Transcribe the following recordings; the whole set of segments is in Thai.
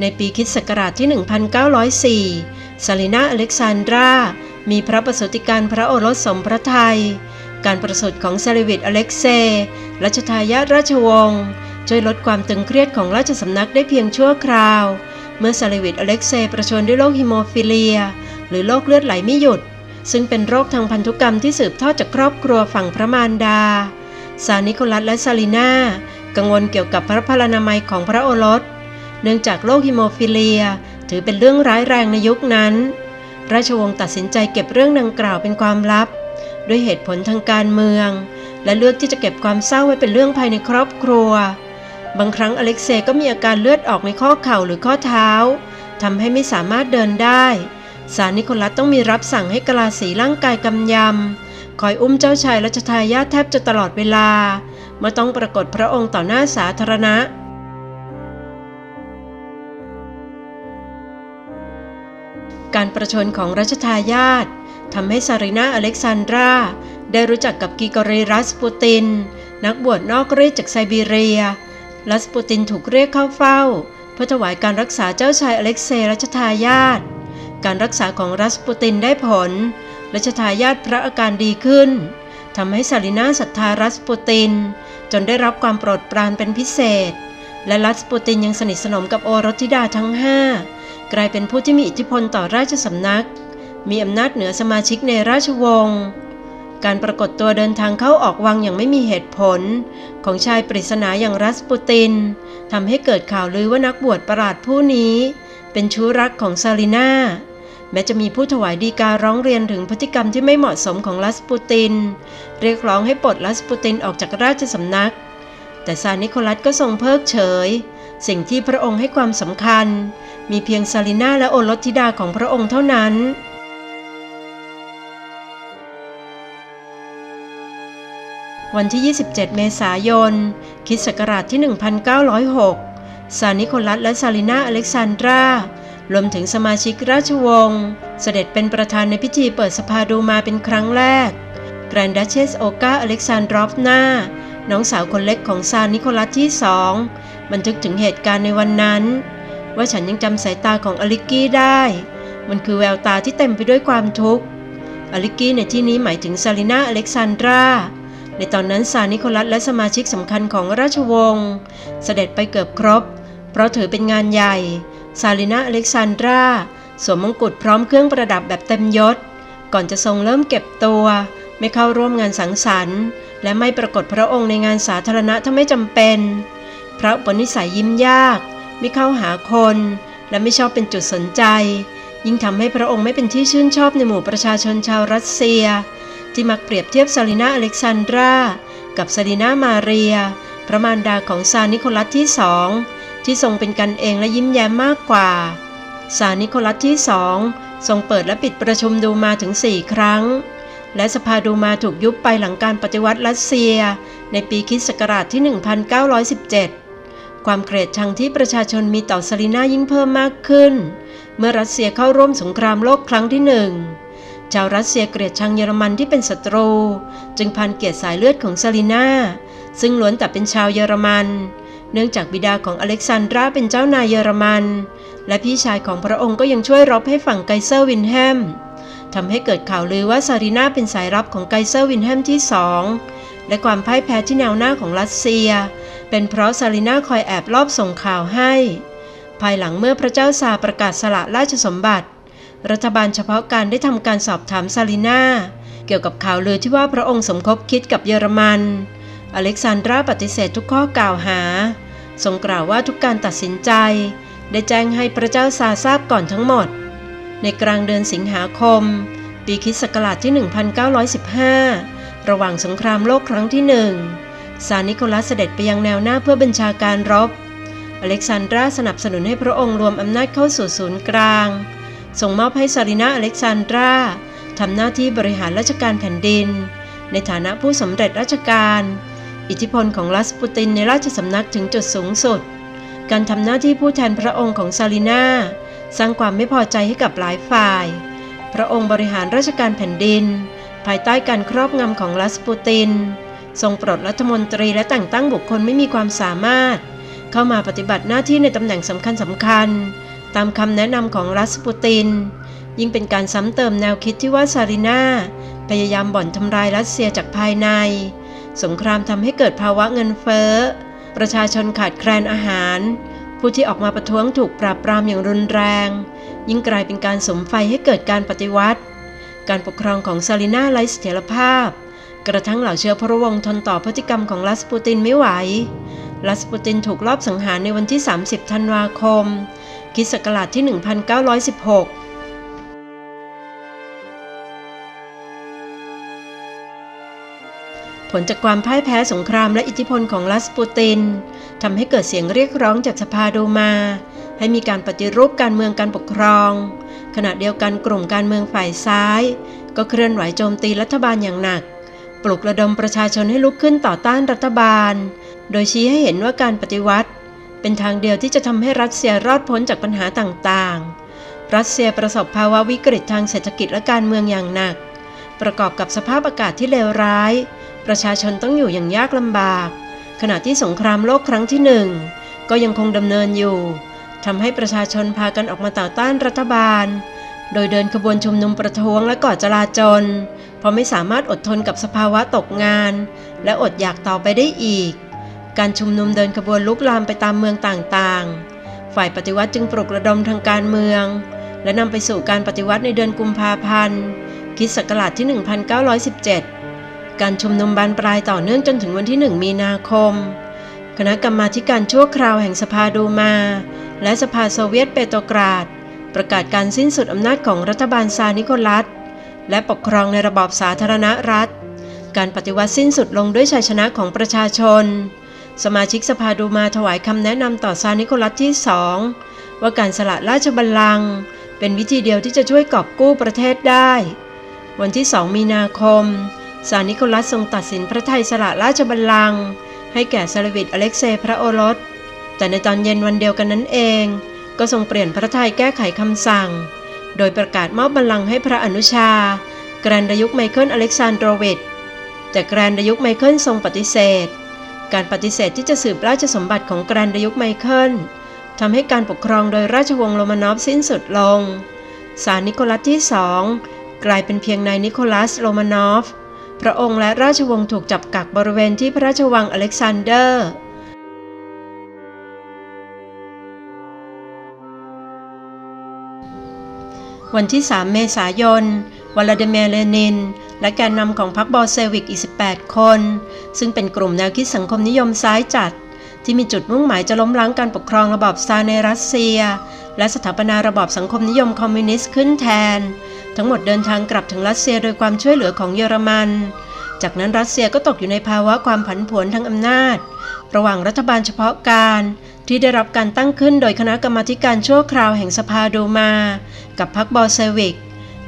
ในปีคริสต์ศักราชที่ 1904 ซาลินาอเล็กซานดรา มีพระประสูติการพระโอรสสมพระไทย การประสูติของซเลวิตอเล็กเซรัชทายาทราชวงศ์ช่วยลดความตึงเครียดของราชสำนักได้เพียงชั่วคราว เมื่อซาเลวิตอเล็กเซประชวรด้วยโรคฮิโมฟิเลีย หรือโรคเลือดไหลไม่หยุด ซึ่งเป็นโรคทางพันธุกรรมที่สืบทอดจากครอบครัวฝั่งพระมารดา ซานิโคลัสและซาลินากังวลเกี่ยวกับพระพลานามัยของพระโอรส เนื่องจากโรคฮิโมฟิเลีย ถือเป็นเรื่องร้ายแรงในยุคนั้น ราชวงศ์ตัดสินใจเก็บเรื่องดังกล่าวเป็นความลับ ด้วยเหตุผลทางการเมือง และเลือกที่จะเก็บความเศร้าไว้เป็นเรื่องภายในครอบครัว บางครั้งอเล็กเซย์ก็มีอาการเลือดออกในข้อเข่าหรือข้อเท้าทำให้ไม่สามารถเดินได้ สารนิโคลัสต้องมีรับสั่งให้กลาสีร่างกายกำยำ คอยอุ้มเจ้าชายรัชทายาทแทบจะตลอดเวลา เมื่อต้องปรากฏพระองค์ต่อหน้าสาธารณะ การประชนของรัชทายาททำให้ซารินาอเล็กซานดราได้รู้จักกับกิกรีรัสปูติน นักบวชนอกรีจากไซบีเรีย รัสปูตินถูกเรียกเข้าเฝ้า เพื่อถวายการรักษาเจ้าชายอเล็กเซรัชทายาทการรักษาของรัสปูตินได้ผล รัชทายาทพระอาการดีขึ้นทำให้ซาลินาศรัทธารัสปูติน จนได้รับความโปรดปรานเป็นพิเศษ และรัสปูตินยังสนิทสนมกับโอรสธิดาทั้งห้า กลายเป็นผู้ที่มีอิทธิพลต่อราชสำนัก มีอำนาจเหนือสมาชิกในราชวงศ์การปรากฏตัวเดินทางเข้าออกวังอย่างไม่มีเหตุผล ของชายปริศนาอย่างรัสปูตินทำให้เกิดข่าวลือว่านักบวชประหลาดผู้นี้ เป็นชู้รักของซาลินาแม้จะมีผู้ถวายดีการร้องเรียนถึงพฤติกรรมที่ไม่เหมาะสมของรัสปูติน เรียกร้องให้ปลดรัสปูตินออกจากราชสำนัก แต่ซานิโคลัสก็ทรงเพิกเฉย สิ่งที่พระองค์ให้ความสำคัญ มีเพียงซาลิน่าและโอรสธิดาของพระองค์เท่านั้น วันที่ 27 เมษายนคิศักราชที่ 1906 ซานิโคลัสและซาลิน่าอเล็กซานดรารวมถึงสมาชิกราชวงศ์เสด็จเป็นประธานในพิธีเปิดสภาดูมาเป็นครั้งแรก แกรนดัชเชสโอกาอเล็กซานดรอฟนาน้องสาวคนเล็กของซานิโคลัสที่สองบันทึกถึงเหตุการณ์ในวันนั้น ว่าฉันยังจำสายตาของอลิกกี้ได้ มันคือแววตาที่เต็มไปด้วยความทุกข์ อลิกกี้ในที่นี้หมายถึงซาลินาอเล็กซานดรา ในตอนนั้นซานิโคลัสและสมาชิกสำคัญของราชวงศ์เสด็จไปเกือบครบ เพราะถือเป็นงานใหญ่ ซาลินาอเล็กซานดราสวมมงกุฎพร้อมเครื่องประดับแบบเต็มยศ ก่อนจะทรงเริ่มเก็บตัว ไม่เข้าร่วมงานสังสรรค์ และไม่ปรากฏพระองค์ในงานสาธารณะถ้าไม่จำเป็น พระปนิสัยยิ้มยาก ไม่เข้าหาคน และไม่ชอบเป็นจุดสนใจ ยิ่งทำให้พระองค์ไม่เป็นที่ชื่นชอบในหมู่ประชาชนชาวรัสเซีย ที่มักเปรียบเทียบซาลินาอเล็กซานดรา กับซาลินามาเรีย พระมารดาของซานิโคลัสที่สองที่ทรงเป็นกันเองและยิ้มแย้มมากกว่า ซานิโคลัสที่สองทรงเปิดและปิดประชุมดูมาถึงสี่ครั้ง และสภาดูมาถูกยุบไปหลังการปฏิวัติรัสเซีย ในปีคริสต์ศักราชที่ 1917 ความเกลียดชังที่ประชาชนมีต่อซาลินายิ่งเพิ่มมากขึ้น เมื่อรัสเซียเข้าร่วมสงครามโลกครั้งที่หนึ่งชาวรัสเซียเกลียดชังเยอรมันที่เป็นศัตรู จึงพันเกียรติสายเลือดของซาลินาซึ่งล้วนแต่เป็นชาวเยอรมัน เนื่องจากบิดาของอเล็กซานดราเป็นเจ้านายเยอรมัน และพี่ชายของพระองค์ก็ยังช่วยรบให้ฝั่งไกเซอร์วินแฮมทำให้เกิดข่าวลือว่าซาลินาเป็นสายลับของไกเซอร์วินแฮมที่สองและความพ่ายแพ้ที่แนวหน้าของรัสเซีย เป็นเพราะซาลินาคอยแอบลอบส่งข่าวให้ ภายหลังเมื่อพระเจ้าซาประกาศสละราชสมบัติ รัฐบาลเฉพาะการได้ทำการสอบถามซาลินาเกี่ยวกับข่าวลือที่ว่าพระองค์สมคบคิดกับเยอรมัน อเล็กซานดราปฏิเสธทุกข้อกล่าวหา ทรงกล่าวว่าทุกการตัดสินใจ ได้แจ้งให้พระเจ้าซาทราบก่อนทั้งหมด ในกลางเดือนสิงหาคม ปีคิศักราชที่ 1915 ระหว่างสงครามโลกครั้งที่หนึ่ง ซานิโคลัสเสด็จไปยังแนวหน้าเพื่อบัญชาการรบ อเล็กซานดราสนับสนุนให้พระองค์รวมอำนาจเข้าสู่ศูนย์กลาง ส่งมอบให้ซาลินาอเล็กซานดราทำหน้าที่บริหารราชการแผ่นดิน ในฐานะผู้สำเร็จราชการ อิทธิพลของรัสปูตินในราชสำนักถึงจุดสูงสุด การทำหน้าที่ผู้แทนพระองค์ของซาลินาสร้างความไม่พอใจให้กับหลายฝ่าย พระองค์บริหารราชการแผ่นดิน ภายใต้การครอบงำของรัสปูติน ทรงปลดรัฐมนตรีและแต่งตั้งบุคคลไม่มีความสามารถ เข้ามาปฏิบัติหน้าที่ในตำแหน่งสำคัญสำคัญ ตามคำแนะนำของรัสปูติน ยิ่งเป็นการซ้ำเติมแนวคิดที่ว่าซารินาพยายามบ่อนทำลายรัสเซียจากภายใน สงครามทำให้เกิดภาวะเงินเฟ้อ ประชาชนขาดแคลนอาหาร ผู้ที่ออกมาประท้วงถูกปราบปรามอย่างรุนแรง ยิ่งกลายเป็นการสมไฟให้เกิดการปฏิวัติ การปกครองของซาลินาไร้เสถียรภาพ กระทั่งเหล่าเชื้อพระวงศ์ทนต่อพฤติกรรมของรัสปูตินไม่ไหวรัสปูตินถูกลอบสังหารในวันที่ 30 ธันวาคมคิศักราชที่ 1916ผลจากความพ่ายแพ้สงครามและอิทธิพลของรัสปูตินทำให้เกิดเสียงเรียกร้องจากสภาโดมา ให้มีการปฏิรูปการเมืองการปกครอง ขณะเดียวกันกลุ่มการเมืองฝ่ายซ้าย ก็เคลื่อนไหวโจมตีรัฐบาลอย่างหนัก ปลุกระดมประชาชนให้ลุกขึ้นต่อต้านรัฐบาล โดยชี้ให้เห็นว่าการปฏิวัติ เป็นทางเดียวที่จะทำให้รัสเซียรอดพ้นจากปัญหาต่างๆ รัสเซียประสบภาวะวิกฤตทางเศรษฐกิจและการเมืองอย่างหนัก ประกอบกับสภาพอากาศที่เลวร้าย ประชาชนต้องอยู่อย่างยากลำบาก ขณะที่สงครามโลกครั้งที่หนึ่งก็ยังคงดำเนินอยู่ทำให้ประชาชนพากันออกมาต่อต้านรัฐบาล โดยเดินขบวนชุมนุมประท้วงและก่อจลาจล เพราะไม่สามารถอดทนกับสภาวะตกงาน และอดอยากต่อไปได้อีก การชุมนุมเดินขบวนลุกลามไปตามเมืองต่างๆ ฝ่ายปฏิวัติจึงปลุกระดมทางการเมือง และนำไปสู่การปฏิวัติในเดือนกุมภาพันธ์คริสต์ศักราชที่ 1917 การชุมนุมบานปลายต่อเนื่องจนถึงวันที่ 1 มีนาคม คณะกรรมาการชั่วคราวแห่งสภาดูมา และสภาโซเวียตเปโตรกราด ประกาศการสิ้นสุดอำนาจของรัฐบาลซานิโคลัส และปกครองในระบอบสาธารณรัฐ การปฏิวัติสิ้นสุดลงด้วยชัยชนะของประชาชน สมาชิกสภาดูมาถวายคำแนะนำต่อซานิโคลัสที่สองว่าการสละราชบัลลังก์เป็นวิธีเดียวที่จะช่วยกอบกู้ประเทศได้ วันที่ 2 มีนาคม ซานิโคลัสทรงตัดสินพระไทยสละราชบัลลังก์ให้แก่ซาลวิตอเล็กเซย์พระโอรส แต่ในตอนเย็นวันเดียวกันนั้นเอง ก็ทรงเปลี่ยนพระไทยแก้ไขคำสั่ง โดยประกาศมอบบัลลังก์ให้พระอนุชา แกรนดยุคไมเคิลอเล็กซานโดรวิชแต่แกรนดยุคไมเคิลทรงปฏิเสธ การปฏิเสธที่จะสืบราชสมบัติของแกรนดยุคไมเคิลทำให้การปกครองโดยราชวงศ์โรมานอฟสิ้นสุดลงซารนิโคลัสที่สองกลายเป็นเพียงนายนิโคลัสโรมานอฟ พระองค์และราชวงศ์ถูกจับกักบริเวณที่พระราชวังอเล็กซานเดอร์ วันที่ 3 เมษายน วลาดิเมียร์เลนิน และแกนนำของพรรคบอลเซวิกอีก 18 คน ซึ่งเป็นกลุ่มแนวคิดสังคมนิยมซ้ายจัด ที่มีจุดมุ่งหมายจะล้มล้างการปกครองระบอบซาร์ในรัสเซีย และสถาปนาระบอบสังคมนิยมคอมมิวนิสต์ขึ้นแทน ทั้งหมดเดินทางกลับถึงรัสเซียโดยความช่วยเหลือของเยอรมัน จากนั้นรัสเซียก็ตกอยู่ในภาวะความผันผวนทางอำนาจ ระหว่างรัฐบาลเฉพาะการ ที่ได้รับการตั้งขึ้นโดยคณะกรรมการชั่วคราวแห่งสภาดูมา กับพรรคบอลเซวิก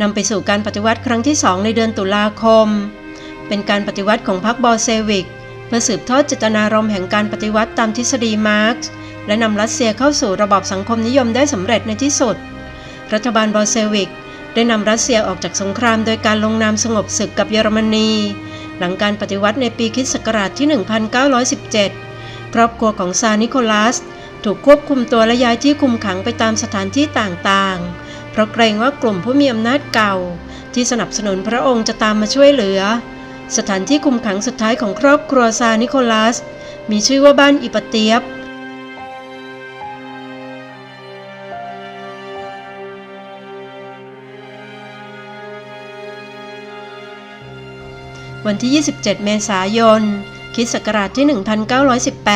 นำไปสู่การปฏิวัติครั้งที่สองในเดือนตุลาคม เป็นการปฏิวัติของพรรคบอลเซวิกเพื่อสืบทอดเจตนารมณ์แห่งการปฏิวัติตามทฤษฎีมาร์กซ์และนำรัสเซียเข้าสู่ระบอบสังคมนิยมได้สำเร็จในที่สุด รัฐบาลบอลเซวิกได้นำรัสเซียออกจากสงครามโดยการลงนามสงบศึกกับเยอรมนี หลังการปฏิวัติในปีคริสต์ศักราชที่ 1917 ครอบครัวของซานิโคลัส ถูกควบคุมตัวและย้ายที่คุมขังไปตามสถานที่ต่างๆ เพราะเกรงว่ากลุ่มผู้มีอำนาจเก่า ที่สนับสนุนพระองค์จะตามมาช่วยเหลือ สถานที่คุมขังสุดท้ายของครอบครัวซานิโคลัส มีชื่อว่าบ้านอิปเตียบวันที่ 27 เมษายน คิสต์ศักราชที่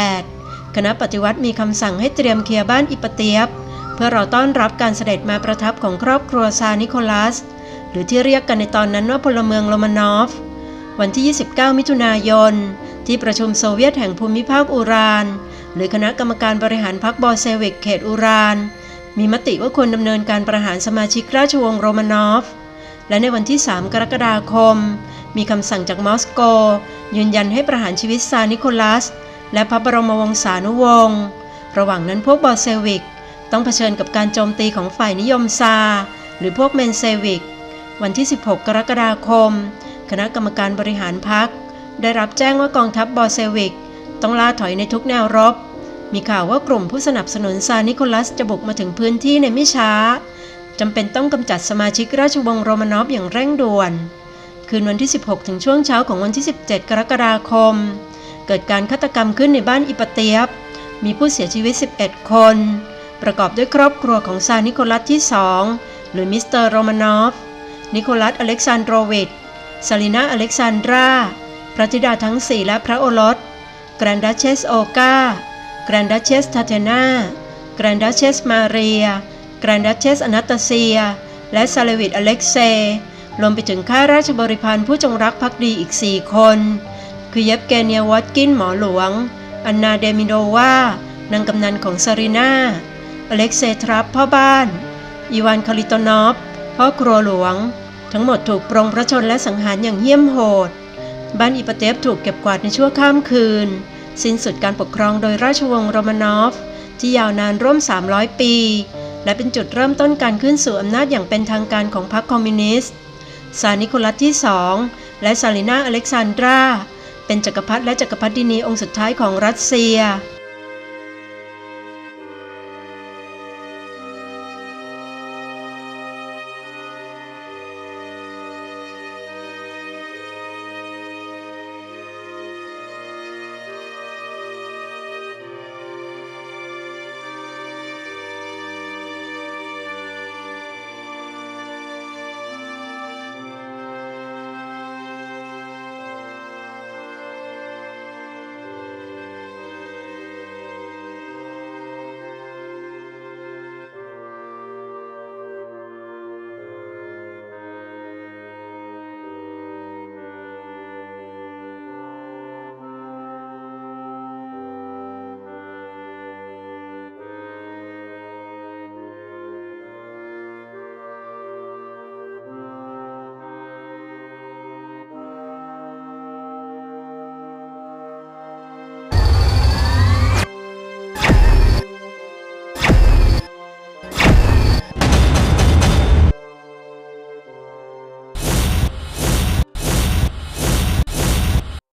1918 คณะปฏิวัติมีคำสั่งให้เตรียมเคลียร์บ้านอิปเตียบ เพื่อราต้อนรับการเสด็จมาประทับของครอบครัวซานิโคลัส หรือที่เรียกกันในตอนนั้นว่าพลเมืองโรมานอฟ วันที่ 29 มิถุนายน ที่ประชุมโซเวียตแห่งภูมิภาคอูราน หรือคณะกรรมการบริหารพรรคบอลเซวิกเขตอูราน มีมติว่าควรดำเนินการประหารสมาชิกราชวงศ์โรมานอฟและในวันที่ 3 กรกฎาคม มีคำสั่งจากมอสโก ยืนยันให้ประหารชีวิตซานิโคลัส และพระบรมวงศานุวงศ์ระหว่างนั้นพวกบอลเซวิก ต้องเผชิญกับการโจมตีของฝ่ายนิยมซา หรือพวกเมนเซวิก วันที่ 16 กรกฎาคม คณะกรรมการบริหารพรรคได้รับแจ้งว่ากองทัพบอลเซวิก ต้องล่าถอยในทุกแนวรบ มีข่าวว่ากลุ่มผู้สนับสนุนซานิโคลัสจะบุกมาถึงพื้นที่ในไม่ช้าจำเป็นต้องกำจัดสมาชิกราชวงศ์โรมานอฟอย่างเร่งด่วน คืนวันที่ 16 ถึงช่วงเช้าของวันที่ 17 กรกฎาคม เกิดการฆาตกรรมขึ้นในบ้านอิปเตียบ มีผู้เสียชีวิต 11 คน ประกอบด้วยครอบครัวของซานิโคลัสที่ 2 หรือมิสเตอร์โรมานอฟ นิโคลัสอเล็กซานโดรวิชซาลินาอเล็กซานดรา พระธิดาทั้ง 4 และพระโอรส แกรนดัชเชสโอกา แกรนดัชเชสทาเทนา แกรนดัชเชสมาเรีย แกรนดัชเชสอนาตาเซีย และซาเลวิตอเล็กเซ รวมไปถึงข้าราชบริพารผู้จงรักภักดีอีก 4 คน คือเยฟเกเนียวอตกินหมอหลวง อันนาเดมิโดวานางกำนันของซารีนาอเล็กเซทรัพพ่อบ้าน อีวานคาริโตนอฟพ่อครัวหลวง ทั้งหมดถูกปรงพระชนและสังหารอย่างเหี้ยมโหด บ้านอิปเตฟถูกเก็บกวาดในชั่วข้ามคืน สิ้นสุดการปกครองโดยราชวงศ์โรมานอฟ ที่ยาวนานร่วม 300 ปี และเป็นจุดเริ่มต้นการขึ้นสู่อำนาจอย่างเป็นทางการของพรรคคอมมิวนิสต์ ซานิโคลัสที่ 2 และซาลินาอเล็กซานดรา เป็นจักรพรรดิและจักรพรรดินีองค์สุดท้ายของรัสเซีย